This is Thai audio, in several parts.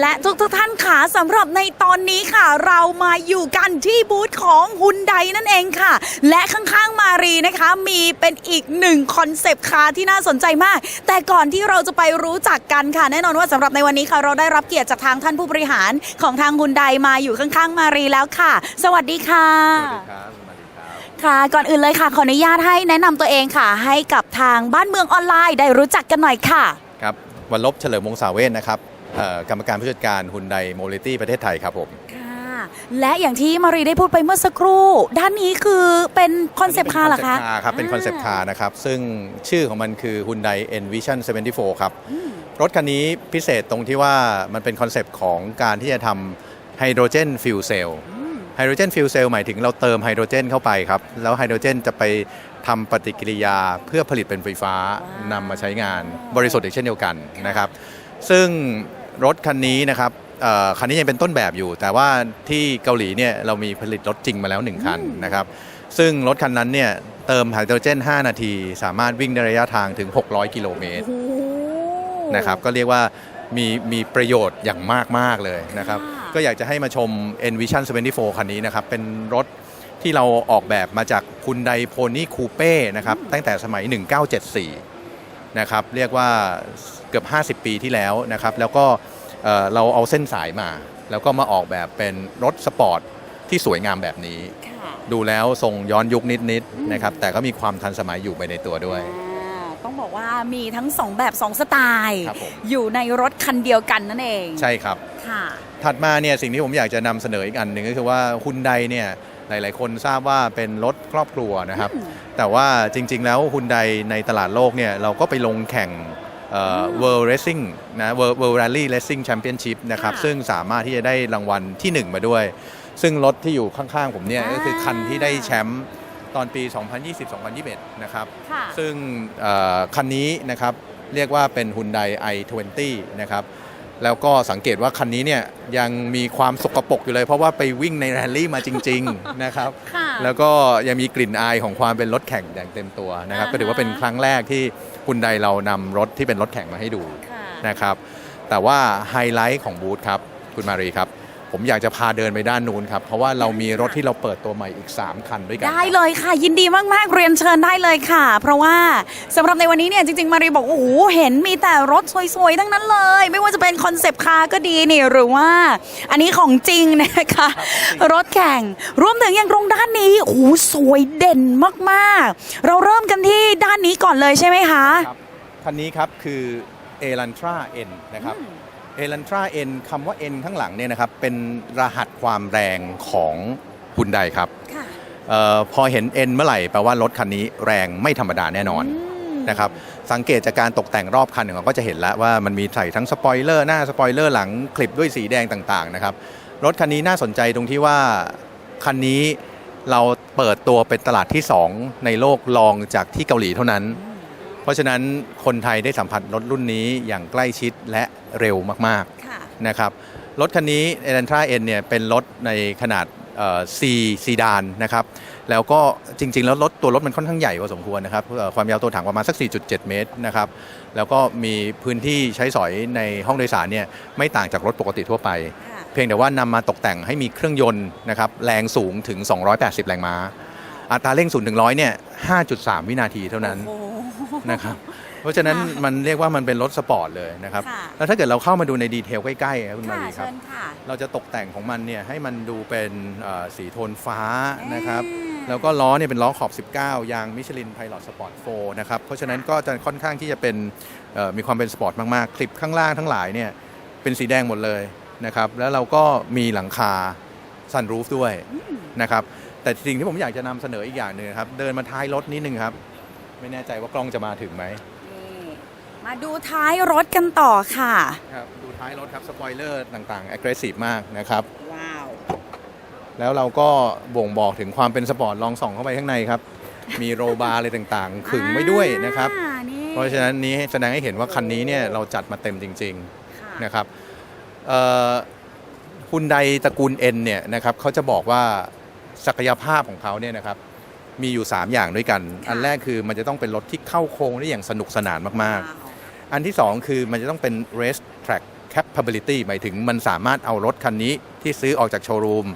และทุกทุกๆท่านค่ะสำหรับในตอนนี้ค่ะ เรามาอยู่กันที่บูธของฮุนไดนั่นเองค่ะ และข้างๆมารีนะคะ มีเป็นอีกหนึ่งคอนเซปต์คาร์ที่น่าสนใจมาก แต่ก่อนที่เราจะไปรู้จักกันค่ะ แน่นอนว่าสำหรับในวันนี้ค่ะเราได้รับเกียรติจากทางท่านผู้บริหารของทางฮุนไดมาอยู่ข้างๆมารีแล้วค่ะ สวัสดีค่ะ สวัสดีครับสวัสดีครับ ค่ะ ก่อนอื่นเลยค่ะขออนุญาตให้แนะนำตัวเองค่ะ ให้กับทางบ้านเมืองออนไลน์ได้รู้จักกันหน่อยค่ะ ครับวันลบเฉลิมวงศ์สาเวทนะครับเอ่อ กรรมการผู้จัดการฮุนไดโมลิตี้ประเทศไทยครับผมค่ะและอย่างที่มารีได้พูดไปเมื่อสักครู่ ด้านนี้คือเป็นคอนเซปต์คาร์เหรอคะนนี้เป็น concept car ครับ เป็นคอนเซปต์คาร์นะครับ ซึ่งชื่อของมันคือ Hyundai Envision 74 ครับ รถคันนี้พิเศษตรงที่ว่ามันเป็นคอนเซปต์ของการที่จะทำไฮโดรเจนฟิวเซลไฮโดรเจนฟิวเซลหมายถึงเราเติมไฮโดรเจนเข้าไปครับ แล้วไฮโดรเจนจะไปทำปฏิกิริยาเพื่อผลิตเป็นไฟฟ้าว้าวนำมาใช้งานบริสุทธิ์อีกเช่นเดียวกันนะครับ ซึ่ง รถคันนี้นะครับเอ่อคันนี้ยังเป็นต้นแบบอยู่ แต่ว่าที่เกาหลีเนี่ยเรามีผลิตรถจริงมาแล้ว 1 คันนะครับ ซึ่งรถคันนั้นเนี่ยเติมไฮโดรเจน 5 นาที สามารถวิ่งในระยะทางถึง 600 กิโลเมตรโอ้โหนะครับก็เรียกว่ามีมีประโยชน์อย่างมากมากๆเลยนะครับค่ะก็อยากจะให้มาชม Envision 74 คันนี้นะครับ เป็นรถที่เราออกแบบมาจากคุณไดโพนี่คูเป้นะครับตั้งแต่สมัย 1974 นะครับเรียกว่าเกือบ 50 ปีที่แล้วนะครับแล้วก็เอ่อเราเอาเส้นสายมา แล้วก็มาออกแบบเป็นรถสปอร์ตที่สวยงามแบบนี้ค่ะดูแล้วทรงย้อนยุคนิดอืมๆนะครับแต่ก็มีความทันสมัยอยู่ไปในตัวด้วยอ่าต้องบอกว่ามีทั้งสองแบบสองสไตล์ครับผมอยู่ในรถคันเดียวกันนั่นเอง ใช่ครับค่ะถัดมาเนี่ยสิ่งที่ผมอยากจะนำเสนออีกอันหนึ่งก็คือว่าฮุนไดเนี่ย หลาย ๆ คนทราบว่าเป็นรถครอบครัวนะครับอืมแต่ว่าจริง ๆ แล้วฮุนไดในตลาดโลกเนี่ยเราก็ไปลงแข่งเอ่อ World Racing นะ World World Rally Racing Championship นะครับค่ะซึ่งสามารถที่จะได้รางวัลที่ 1 มาด้วย ซึ่งรถที่อยู่ข้าง ๆ ผมเนี่ยอ่าก็คือคันที่ได้แชมป์ตอนปี 2020-2021 นะครับค่ะซึ่งเอ่อคันนี้นะครับเรียกว่าเป็น Hyundai i20 นะครับ แล้วก็สังเกตว่าคันนี้เนี่ยยังมีความสกปรกอยู่เลย เพราะว่าไปวิ่งในแรลลี่มาจริง ๆ นะครับค่ะแล้วก็ยังมีกลิ่นอายของความเป็นรถแข่งอย่างเต็มตัวนะครับอ่าฮะก็ถือว่าเป็นครั้งแรกที่ฮุนไดเรานำรถที่เป็นรถแข่งมาให้ดูค่ะนะครับ แต่ว่าไฮไลท์ของบูธครับ คุณมารีครับ ผมอยากจะพาเดินไปด้านนู้นครับ เพราะว่าเรามีรถที่เราเปิดตัวใหม่อีก 3 คันด้วยกัน ได้เลยค่ะ ยินดีมาก ๆ เรียนเชิญได้เลยค่ะ เพราะว่าสำหรับในวันนี้เนี่ยจริง ๆ มารีบอกโอ้โหเห็นมีแต่รถสวย ๆ ทั้งนั้นเลย ไม่ว่าจะเป็นคอนเซปต์คาร์ก็ดีนี่หรือว่า อันนี้ของจริงนะคะรถแข่งรวมถึงอย่างตรงด้านนี้โอ้โหสวยเด่นมากๆ เราเริ่มกันที่ด้านนี้ก่อนเลยใช่ไหมคะครับคันนี้ครับคือ e l a n t r a N นะครับ e l a n t r a N คำว่า N ข้างหลังเนี่ยนะครับเป็นรหัสความแรงของฮุนไดครับค่ะเออพอเห็น N เมื่อไหร่แปลว่ารถคันนี้แรงไม่ธรรมดาแน่นอนมนะครับสังเกตจากการตกแต่งรอบคันของเราก็จะเห็นแล้วว่ามันมีใส่ทั้งสปอยเลอร์หน้าสปอยเลอร์หลังคลิปด้วยสีแดงต่างๆนะครับรถคันนี้น่าสนใจตรงที่ว่าคันนี้เราเปิดตัวเป็นตลาดที่ 2 ในโลกรองจากที่เกาหลีเท่านั้นเพ ราะฉะนั้นคนไทยได้สัมผัสรถรุ่นนี้อย่างใกล้ชิดและเร็วมากค่ะๆนะครับรถคันนี้ e l a n t r a N เนี่ยเป็นรถในขนาดเอ่อ C ซีดานนะครับแล้วก็จริง ๆ แล้วรถตัวรถมันค่อนข้างใหญ่พอสมควรนะครับเอ่อความยาวตัวถังประมาณสัก 4.7 เมตรนะครับแล้วก็มีพื้นที่ใช้สอยในห้องโดยสารเนี่ยไม่ต่างจากรถปกติทั่วไปค่ะเพียงแต่ว่านำมาตกแต่งให้มีเครื่องยนต์นะครับแรงสูงถึง 280 แรงม้า อัตราเร่ง0ถึง100เนี่ย5.3 วินาทีเท่านั้นโอ้โห นะครับ เพราะฉะนั้นค่ะมันเรียกว่ามันเป็นรถสปอร์ตเลยนะครับ ค่ะ แล้วถ้าเกิดเราเข้ามาดูในดีเทลใกล้ๆครับคุณมาค่ะรีครับ เชิญค่ะ เราจะตกแต่งของมันเนี่ยให้มันดูเป็นเอ่อสีโทนฟ้านะครับ อ่าแล้วก็ล้อเนี่ยเป็นล้อขอบ 19 ยางมิชลินไพลอตสปอร์ต4นะครับ เพราะฉะนั้นก็จะค่อนข้างที่จะเป็นเอ่อมีความเป็นสปอร์ตมาก ๆ คลิปข้างล่างทั้งหลายเนี่ยเป็นสีแดงหมดเลยนะครับ แล้วเราก็มีหลังคาซันรูฟด้วยนะครับ แต่สิ่งที่ผมอยากจะนำเสนออีกอย่างหนึ่งนะครับ เดินมาท้ายรถนิดนึงครับ ไม่แน่ใจว่ากล้องจะมาถึงไหมนี่มาดูท้ายรถกันต่อค่ะ ครับดูท้ายรถครับสปอยเลอร์ต่างๆ aggressive มากนะครับ ว้าว แล้วเราก็บ่งบอกถึงความเป็นสปอร์ตลองส่องเข้าไปข้างในครับ มีโรบาร์อะไรต่างๆ ขึงไว้ด้วยนะครับ อ่านี่เพราะฉะนั้นนี้แสดงให้เห็นว่าคันนี้เนี่ยเราจัดมาเต็มจริงค่ะๆนะครับฮุนไดตระกูล N เนี่ยนะครับเขาจะบอกว่าศักยภาพของเขาเนี่ยนะครับ มีอยู่ 3 อย่างด้วยกัน อันแรกคือมันจะต้องเป็นรถที่เข้าโค้งได้อย่างสนุกสนานมากๆว้าวอันที่ 2 คือมันจะต้องเป็น race track capability หมายถึงมันสามารถเอารถคันนี้ที่ซื้อออกจากโชว์รูม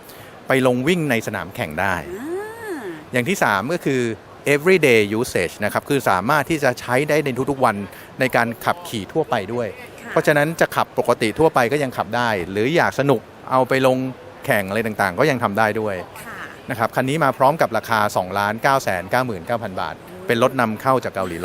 ไปลงวิ่งในสนามแข่งได้อ่าอย่างที่ 3 ก็คือ everyday usage นะครับ คือสามารถที่จะใช้ได้ในทุกๆวันในการขับขี่ทั่วไปด้วยค่ะเพราะฉะนั้นจะขับปกติทั่วไปก็ยังขับได้ หรืออยากสนุกเอาไปลงแข่งอะไรต่างๆ ก็ยังทำได้ด้วยค่ะ นะครับคันนี้มาพร้อมกับราคา2 9 9 9 9 0 0 0 บาท เป็นรถนำเข้าจากเกาหลี 100%ส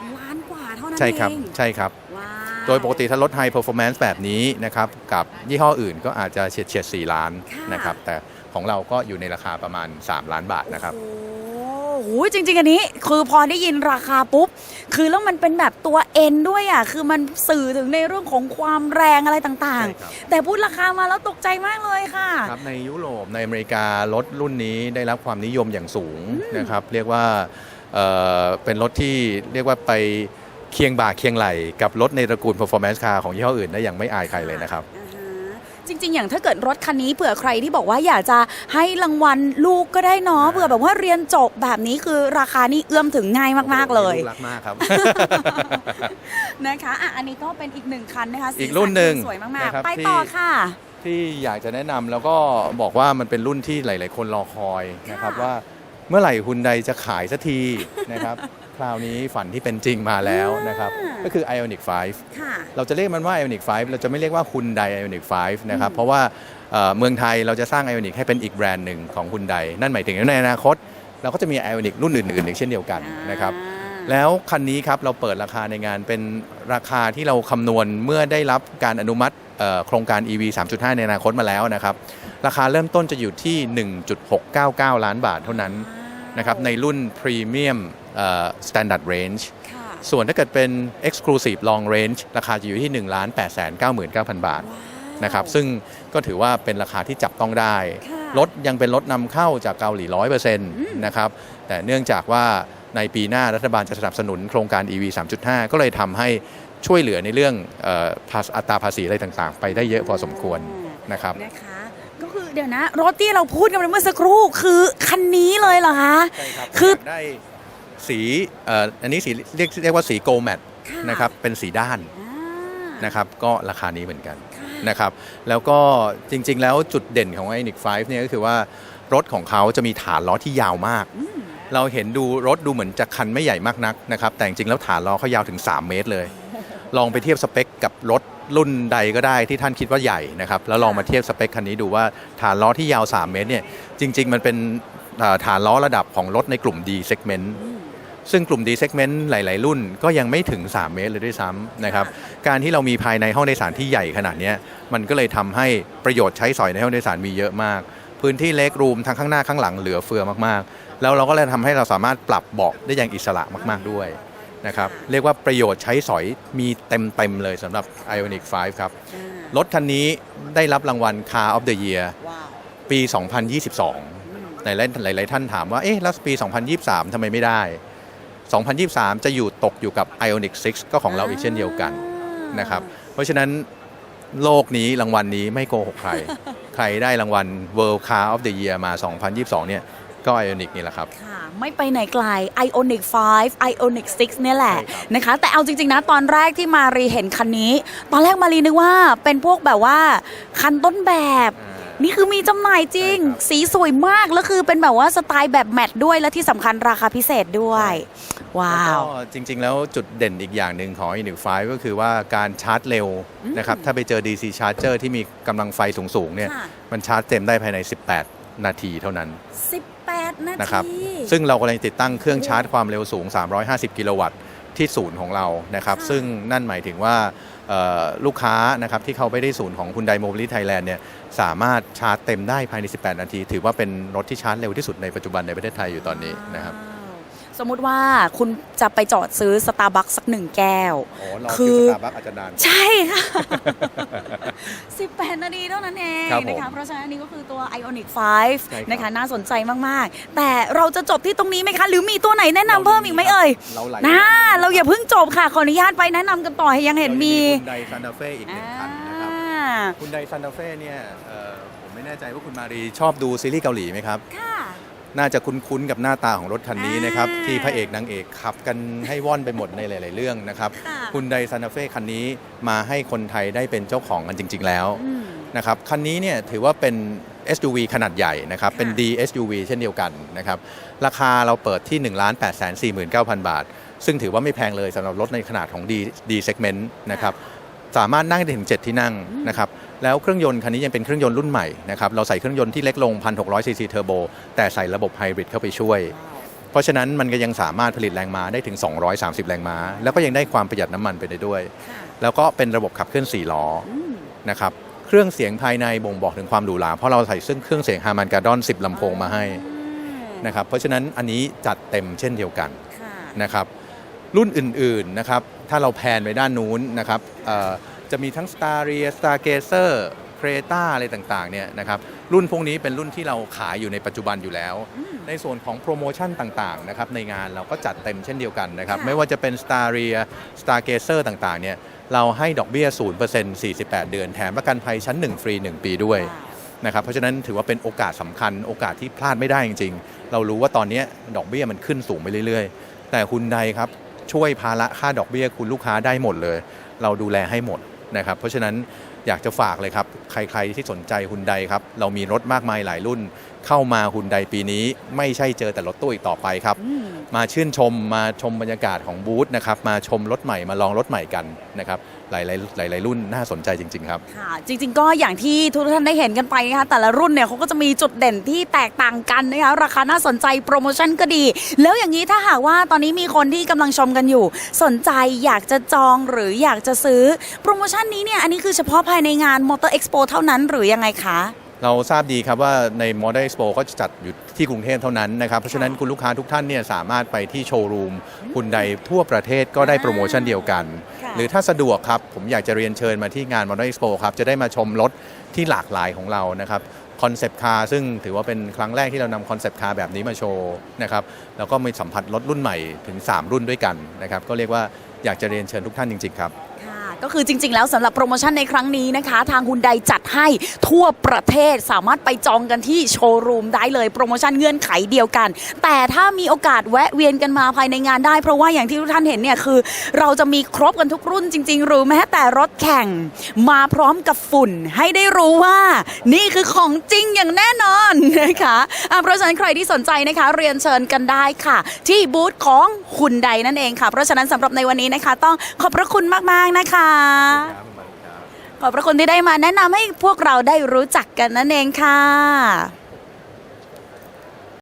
องล้านกว่าเท่านั้นใช่ครับเองใช่ครับ ว้าว โดยปกติถ้ารถ High Performance แบบนี้นะครับ กับยี่ห้ออื่นก็อาจจะเฉียดเฉียด4ล้านนะครับ แต่ของเราก็อยู่ในราคาประมาณ 3 ล้านบาทนะครับ โอ้โห จริง ๆ อันนี้ คือพอได้ยินราคาปุ๊บ คือแล้วมันเป็นแบบตัวเอ็นด้วยอะคือมันสื่อถึงในเรื่องของความแรงอะไรต่างใช่ครับ ๆ แต่พูดราคามาแล้วตกใจมากเลยค่ะ ครับในยุโรปในอเมริการถรุ่นนี้ได้รับความนิยมอย่างสูงนะครับ เรียกว่าเอ่อเป็นรถที่เรียกว่าไปเคียงบ่าเคียงไหลกับรถในตระกูล performance car ของยี่ห้ออื่นได้อย่างไม่อายใครเลยนะครับอ่าฮะ จริง ๆ อย่างถ้าเกิดรถคันนี้เผื่อใครที่บอกว่าอยากจะให้รางวัลลูกก็ได้เนาะอ่าเผื่อแบบว่าเรียนจบแบบนี้คือราคานี่เอื้อมถึงง่ายมากๆเลยลูกรักมากครับ นะคะอะอันนี้ก็เป็นอีกหนึ่งคันนะคะสีอีกรุ่นหนึ่งสัสวยมากนะครับๆ ไปที่ต่อค่ะ ที่อยากจะแนะนำแล้วก็บอกว่ามันเป็นรุ่นที่หลาย ๆ คนรอคอยนะครับค่ะ ว่าเมื่อไหร่ฮุนไดจะขายสักทีนะครับ คราวนี้ฝันที่เป็นจริงมาแล้วนะครับ ก็คือ Ioniq 5ค่ะเราจะเรียกมันว่า Ioniq 5เราจะไม่เรียกว่า Hyundai Ioniq 5นะครับ เพราะว่าเอ่อเมืองไทยเราจะสร้าง Ioniq ให้เป็นอีกแบรนด์หนึ่งของ Hyundai นั่นหมายถึงในอนาคต เราก็จะมี Ioniq รุ่นอื่นๆอีกเช่นเดียวกันนะครับแล้วคันนี้ครับเราเปิดราคาในงานเป็นราคาที่เราคำนวณเมื่อได้รับการอนุมัติเอ่อโครงการ EV 3.5 ในอนาคตมาแล้วนะครับ ราคาเริ่มต้นจะอยู่ที่ 1.699 ล้านบาทเท่านั้น นะครับในรุ่น Premium เอ่อ Standard Range ค่ะส่วนถ้าเกิดเป็น Exclusive Long Range ราคาจะอยู่ที่ 1 8 9 9 9 0 0 บาทนะครับซึ่งก็ถือว่าเป็นราคาที่จับต้องได้ค่ะรถยังเป็นรถนำเข้าจากเกาหลี 100%นะครับแต่เนื่องจากว่าในปีหน้ารัฐบาลจะสนับสนุนโครงการ EV 3.5 ก็เลยทำให้ช่วยเหลือในเรื่องเออภาษีอัตราภาษีอะไรต่างๆ ไปได้เยอะพอสมควรนะครับนะคะ ก็คือเดี๋ยวนะ รถที่เราพูดกันไปเมื่อสักครู่คือคันนี้เลยเหรอคะใช่ครับคือ ยากได้สีเอ่ออันนี้สีเรียกเรียกว่าสีโกลแมทค่ะ นะครับเป็นสีด้านอ่า นะครับก็ราคานี้เหมือนกันค่ะ นะครับแล้วก็จริงๆแล้วจุดเด่นของ Ioniq 5เนี่ยก็คือว่ารถของเขาจะมีฐานล้อที่ยาวมาก อืมเราเห็นดูรถดูเหมือนจะคันไม่ใหญ่มากนักนะครับแต่จริงๆแล้วฐานล้อเขายาวถึง 3 เมตรเลย ลองไปเทียบสเปคกับรถรุ่นใดก็ได้ที่ท่านคิดว่าใหญ่นะครับแล้วลองมาเทียบสเปคคันนี้ดูว่าฐานล้อที่ยาว 3 เมตรเนี่ยจริง ๆ มันเป็นฐานล้อระดับของรถในกลุ่ม D segment ซึ่งกลุ่ม D segment หลาย ๆ รุ่นก็ยังไม่ถึง 3 เมตรเลยด้วยซ้ำนะครับการที่เรามีภายในห้องโดยสารที่ใหญ่ขนาดนี้มันก็เลยทำให้ประโยชน์ใช้สอยในห้องโดยสารมีเยอะมาก พื้นที่เล็กรูมทั้งข้างหน้าข้างหลังเหลือเฟือมากๆ แล้วเราก็เลยทำให้เราสามารถปรับเบาะได้อย่างอิสระมาก ๆ ด้วย นะครับ เรียกว่าประโยชน์ใช้สอยมีเต็มๆเลยสำหรับ Ioniq 5ครับอ่ารถคันนี้ได้รับรางวัล Car of the Year ว้าวปี 2022 หลายๆหลายๆท่านถามว่า เอ๊ะ แล้วปี 2023 ทำไมไม่ได้ 2023 จะอยู่ตกอยู่กับ Ioniq 6ก็ของเราอีกเช่นเดียวกันนะครับ เพราะฉะนั้นโลกนี้รางวัลนี้ไม่โกหกใคร ใครได้รางวัล World Car of the Year มา 2022 เนี่ย ก็ Ioniq นี่แหละครับ ค่ะไม่ไปไหนไกล Ionic 5 Ionic 6 เนี่ยแหละใช่ครับนะคะ แต่เอาจริง ๆ นะ ตอนแรกที่มารีเห็นคันนี้ ตอนแรกมารีนึกว่าเป็นพวกแบบว่า คันต้นแบบ นี่คือมีจำหน่ายจริง ใช่ครับ สีสวยมาก แล้วคือเป็นแบบว่าสไตล์แบบแมทด้วยและที่สำคัญราคาพิเศษด้วย ว้าแล้ววก็จริง ๆ แล้วจุดเด่นอีกอย่างหนึ่งของ Ioniq 5 ก็คือว่าการชาร์จเร็วนะครับถ้าไปเจอ DC Charger ที่มีกำลังไฟสูงๆเนี่ยค่ะ มันชาร์จเต็มได้ภายใน 18 นาทีเท่านั้น 18นานะครับทีซึ่งเรากำลังติดตั้งเครื่องชาร์จความเร็วสูง 350 กิโลวัตต์ที่ศูนย์ของเรานะครับค่ะซึ่งนั่นหมายถึงว่าเอ่อลูกค้านะครับที่เขาไปได้ศูนย์ของ Hyundai Mobility Thailand เนี่ยสามารถชาร์จเต็มได้ภายใน 18 นาที ถือว่าเป็นรถที่ชาร์จเร็วที่สุดในปัจจุบันในประเทศไทยอยู่ตอนนี้นะครับว้าว สมมุติว่าคุณจะไปจอดซื้อสตาร์บัคสักหนึ่งแก้วโอ้รอคืคิวอสตาร์บัคอาจจะนาน ใช่ค่ะ 18 นาทีเท่านั้นเองครับผมนะคะ เพราะฉะนั้นอันนี่ก็คือตัว Ionic ใช่ครับ 5 นะคะ น่าสนใจมาก ๆ แต่เราจะจบที่ตรงนี้ไหมคะ หรือมีตัวไหนแนะนำเพิ่มอีกไหมเอ่ยเราไหลนะเราอย่าเพิ่งจบค่ะ ขออนุญาตไปแนะนำกันต่อยังเห็นมีคุณไดซันตาเฟ่อีกหนึ่งคันนะครับ อ่าคุณไดซันตาเฟ่เนี่ยเอ่อผมไม่แน่ใจว่าคุณมารีชอบดูซีรีส์เกาหลีไหมครับ ค่ะ น่าจะคุ้นๆกับหน้าตาของรถคันนี้นะครับอ่าที่พระเอกนางเอกขับกันให้ว่อนไปหมดในหลาย ๆ เรื่องนะครับค่ะคุณไดซานเฟ่คันนี้มาให้คนไทยได้เป็นเจ้าของกันจริง ๆ แล้วอืมนะครับคันนี้เนี่ยถือว่าเป็น SUV ขนาดใหญ่นะครับเป็นค่ะ D SUV เช่นเดียวกันนะครับราคาเราเปิดที่ 1 8 4 9 0 0 0 บาท ซึ่งถือว่าไม่แพงเลยสำหรับรถในขนาดของ D D segment นะครับ สามารถนั่งได้ถึง 7 ที่นั่งนะครับแล้วเครื่องยนต์คันนี้ยังเป็นเครื่องยนต์รุ่นใหม่นะครับเราใส่เครื่องยนต์ที่เล็กลง 1,600 ซีซีเทอร์โบแต่ใส่ระบบไฮบริดเข้าไปช่วย เพราะฉะนั้นมันก็ยังสามารถผลิตแรงม้าได้ถึง 230 แรงม้า แล้วก็ยังได้ความประหยัดน้ำมันไปได้ด้วยค่ะแล้วก็เป็นระบบขับเคลื่อน4ล้ออืมนะครับเครื่องเสียงภายในบ่งบอกถึงความหรูหราเพราะเราใส่ซึ่งเครื่องเสียงฮามันการ์ดอน10ลำโพงมาให้นะครับเพราะฉะนั้นอันนี้จัดเต็มเช่นเดียวกันค่ะนะครับ รุ่นอื่นๆนะครับถ้าเราแพนไปด้านนู้นนะครับเอ่อจะมีทั้ง Staria Stargazer Creta อะไรต่างๆเนี่ยนะครับรุ่นพวกนี้เป็นรุ่นที่เราขายอยู่ในปัจจุบันอยู่แล้วอืมในส่วนของโปรโมชั่นต่างๆนะครับในงานเราก็จัดเต็มเช่นเดียวกันนะครับค่ะไม่ว่าจะเป็น Staria Stargazer ต่างๆเนี่ยเราให้ดอกเบี้ย 0% 48 เดือน แถมประกันภัยชั้น 1 ฟรี 1 ปีด้วยว้าวนะครับเพราะฉะนั้นถือว่าเป็นโอกาสสำคัญโอกาสที่พลาดไม่ได้จริง ๆ เรารู้ว่าตอนนี้ดอกเบี้ยมันขึ้นสูงไปเรื่อย ๆ แต่คุณใดครับ ช่วยภาระค่าดอกเบี้ยคุณลูกค้าได้หมดเลย เราดูแลให้หมดนะครับ เพราะฉะนั้น อยากจะฝากเลยครับ ใครๆที่สนใจฮุนไดครับ เรามีรถมากมายหลายรุ่น เข้ามาฮุนไดปีนี้ ไม่ใช่เจอแต่รถตู้อีกต่อไปครับอืมมาชื่นชมมาชมบรรยากาศของบูธนะครับ มาชมรถใหม่มาลองรถใหม่กันนะครับหลายๆหลายๆรุ่นน่าสนใจจริง ๆ ครับค่ะจริง ๆ ก็อย่างที่ทุกท่านได้เห็นกันไปนะคะแต่ละรุ่นเนี่ยเขาก็จะมีจุดเด่นที่แตกต่างกันนะคะราคาน่าสนใจโปรโมชั่นก็ดี แล้วอย่างนี้ถ้าหากว่าตอนนี้มีคนที่กำลังชมกันอยู่ สนใจอยากจะจองหรืออยากจะซื้อโปรโมชั่นนี้เนี่ยอันนี้คือเฉพาะภายในงาน Motor Expo เท่านั้นหรือยังไงคะ เราทราบดีครับว่าใน Model Expo ก็จะจัดอยู่ที่กรุงเทพเท่านั้นนะครับ เพราะฉะนั้นคุณลูกค้าทุกท่านเนี่ยสามารถไปที่โชว์รูมคุณใดทั่วประเทศก็ได้โปรโมชั่นเดียวกัน ค่ะหรือถ้าสะดวกครับ ผมอยากจะเรียนเชิญมาที่งาน Model Expo ครับ จะได้มาชมรถที่หลากหลายของเรานะครับคอนเซปต์คาร์ซึ่งถือว่าเป็นครั้งแรกที่เรานำคอนเซปต์คาร์แบบนี้มาโชว์นะครับแล้วก็มีสัมผัสรถรุ่นใหม่ถึง 3 รุ่นด้วยกันนะครับก็เรียกว่าอยากจะเรียนเชิญทุกท่านจริงๆครับค่ะ ก็คือจริง ๆ แล้วสำหรับโปรโมชั่นในครั้งนี้นะคะ ทางคุณใดจัดให้ทั่วประเทศสามารถไปจองกันที่โชว์รูมได้เลยโปรโมชั่นเงื่อนไขเดียวกัน แต่ถ้ามีโอกาสแวะเวียนกันมาภายในงานได้ เพราะว่าอย่างที่ทุกท่านเห็นเนี่ยคือ เราจะมีครบกันทุกรุ่นจริง ๆ หรือแม้แต่รถแข่งมาพร้อมกับฝุ่นให้ได้รู้ว่า นี่คือของจริงอย่างแน่นอนนะคะะเพราะฉะนั้นใครที่สนใจนะคะ เรียนเชิญกันได้ค่ะ ที่บูธของคุณใดนั่นเองค่ะ เพราะฉะนั้นสำหรับในวันนี้นะคะ ต้องขอบพระคุณมากๆนะคะขอบพระคุณที่ได้มาแนะนำให้พวกเราได้รู้จักกันนั่นเองค่ะ